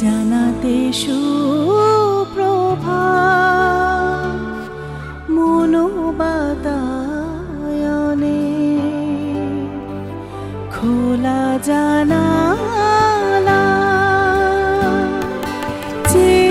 জানাতে সুপ্রভা মনোবাতায়নে খোলা জানালা যে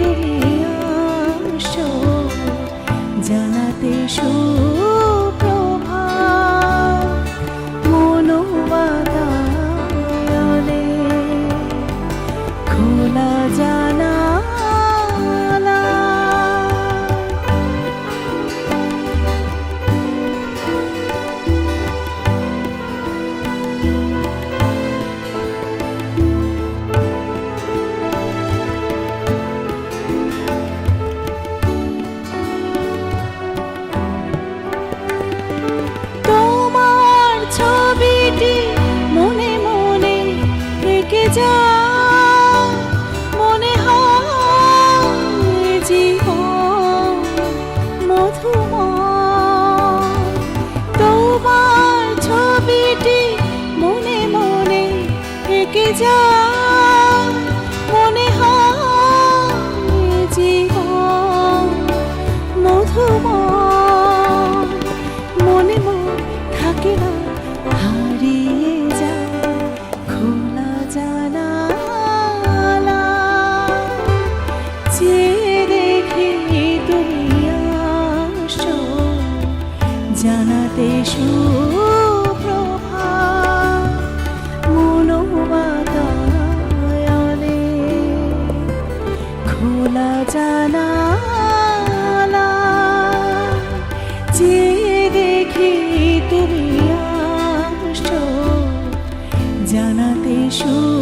তুমি ছবিটি মনে মনে রেখে যা। মনে হয় তোমার ছবিটি মনে মনে খোলা জানালা যে দেখি তুমি আসছো জানাতে সুপ্রভা